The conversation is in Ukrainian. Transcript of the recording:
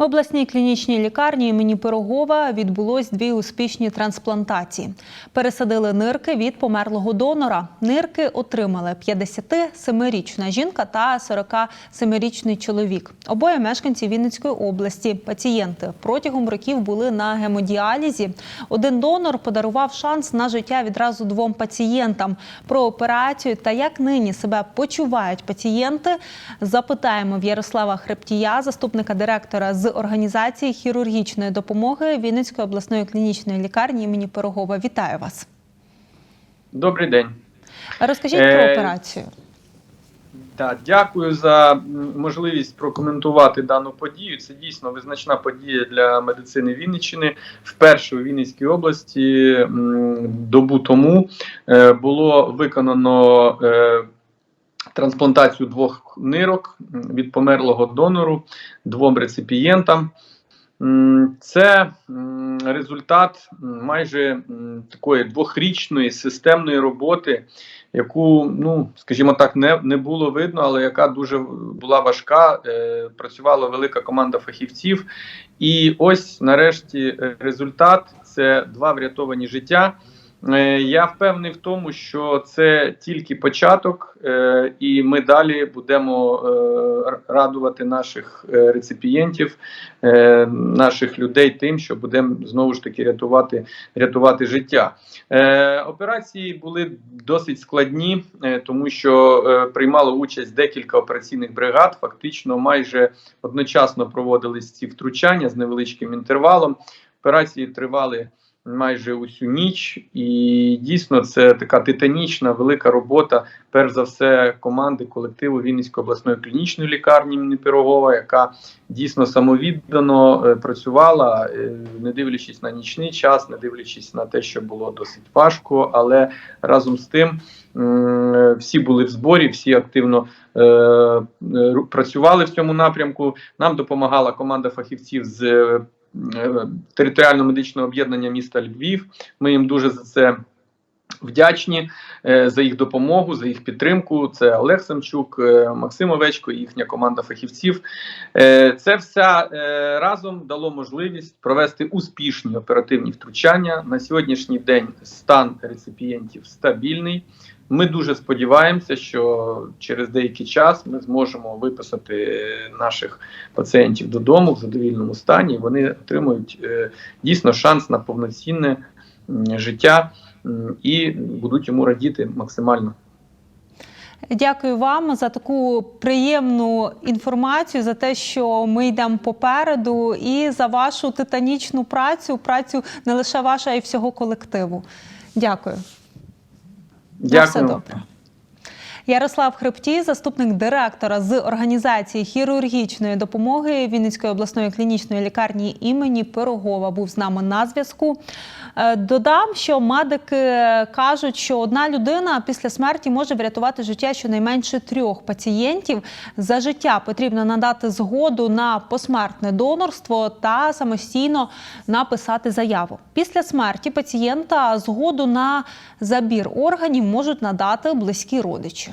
В обласній клінічній лікарні імені Пирогова відбулось дві успішні трансплантації. Пересадили нирки від померлого донора. Нирки отримали 57-річна жінка та 47-річний чоловік. Обоє мешканці Вінницької області. Пацієнти протягом років були на гемодіалізі. Один донор подарував шанс на життя відразу двом пацієнтам. Про операцію та як нині себе почувають пацієнти, запитаємо в Ярослава Хрептія, заступника директора з організації хірургічної допомоги Вінницької обласної клінічної лікарні імені Пирогова. Вітаю вас. Добрий день. Розкажіть про Е, операцію. Так, дякую за можливість прокоментувати дану подію. Це дійсно визначна подія для медицини Вінниччини. Вперше у Вінницькій області добу тому е, було виконано е, трансплантацію двох нирок від померлого донору двом реципієнтам. Це результат майже такої двохрічної системної роботи, яку, ну скажімо так, не, не було видно, але яка дуже була важка. Е, працювала велика команда фахівців. І ось нарешті результат це два врятовані життя. Е, Я впевнений в тому, що це тільки початок, е, і ми далі будемо е, радувати наших реципієнтів, наших людей тим, що будемо знову ж таки рятувати, рятувати життя. Операції були досить складні, тому що приймало участь декілька операційних бригад. Фактично, майже одночасно проводились ці втручання з невеличким інтервалом. Операції тривали майже усю ніч, і дійсно це така титанічна велика робота. Перш за все, команди колективу Вінницької обласної клінічної лікарні імені Пирогова, яка дійсно самовіддано е, працювала, е, не дивлячись на нічний час, не дивлячись на те, що було досить важко, але разом з тим всі були в зборі, всі активно е, е, працювали в цьому напрямку. Нам допомагала команда фахівців з е, е, територіально медичного об'єднання міста Львів. Ми їм дуже за це. Вдячні е, за їх допомогу, за їх підтримку. Це Олег Самчук, е, Максим Овечко, їхня команда фахівців. Е, Це все разом дало можливість провести успішні оперативні втручання. На сьогоднішній день стан реципієнтів стабільний. Ми дуже сподіваємося, що через деякий час ми зможемо виписати наших пацієнтів додому в задовільному стані. і Вони отримують дійсно шанс на повноцінне життя і будуть йому радіти максимально. Дякую вам за таку приємну інформацію, за те, що ми йдемо попереду, і за вашу титанічну працю, працю не лише ваша, а й всього колективу. Дякую. На все добре. Ярослав Хребтій, заступник директора з організації хірургічної допомоги Вінницької обласної клінічної лікарні імені Пирогова, був з нами на зв'язку. Е, Додам, що медики кажуть, що одна людина після смерті може врятувати життя щонайменше трьох пацієнтів. За життя потрібно надати згоду на посмертне донорство та самостійно написати заяву. Після смерті пацієнта згоду на забір органів можуть надати близькі родичі.